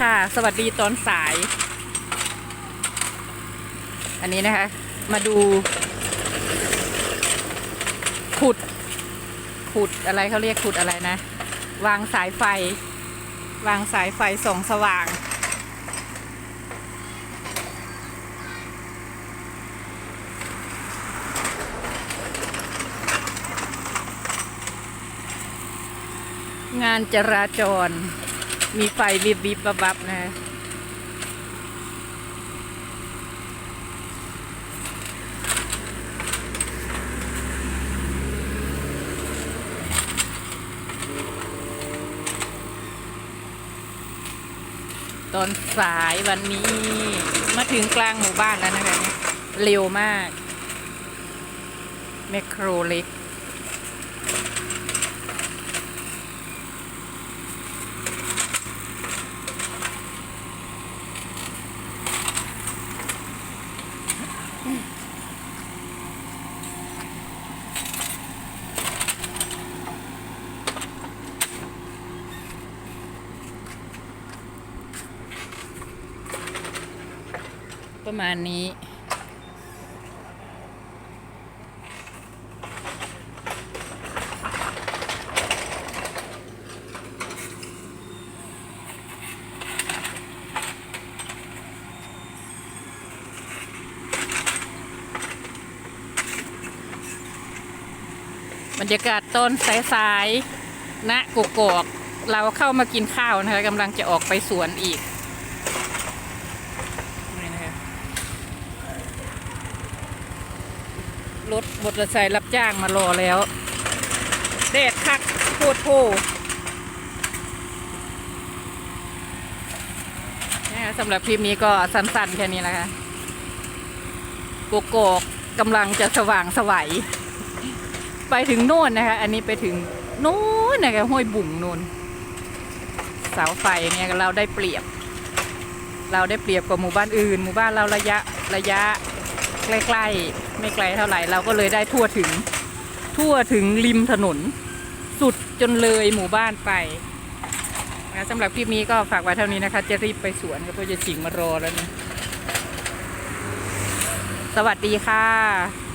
ค่ะ สวัสดีตอนสาย อันนี้นะคะ มาดู ขุด ขุดอะไรเขาเรียกขุดอะไรนะ วางสายไฟ วางสายไฟส่องสว่าง งานจราจร มีไฟวิบวิบวับวับนะตอนสายวันนี้ มาถึงกลางหมู่บ้านแล้วนะคะ เร็วมาก แมคโครเล็ก ประมาณนี้ บรรยากาศต้นสายๆณกกอกเราเข้ามากินข้าวนะคะกำลังจะออกไปสวนอีก นี่นะคะ รถมอเตอร์ไซค์รับจ้างมารอแล้วแดดคักโคตรโพนะคะสำหรับคลิปนี้ก็สั้นๆแค่นี้นะคะโกโกอกกำลังจะสว่างสวัยไปถึงโน่นนะคะ อันนี้ไปถึงโน่นนะคะห้วยบุ่งโน่นเสาไฟเนี่ยเราได้เปรียบ เราได้เปรียบกว่าหมู่บ้านอื่น หมู่บ้านเราระยะระยะ ใกล้ๆ ไม่ไกลเท่าไหร่เราก็เลยได้ทั่วถึง ทั่วถึงริมถนน สุดจนเลยหมู่บ้านไปนะสำหรับคลิปนี้ก็ฝากไว้เท่านี้นะคะ จะรีบไปสวนก็เพราะจะจิงมารอแล้วนะสวัสดีค่ะ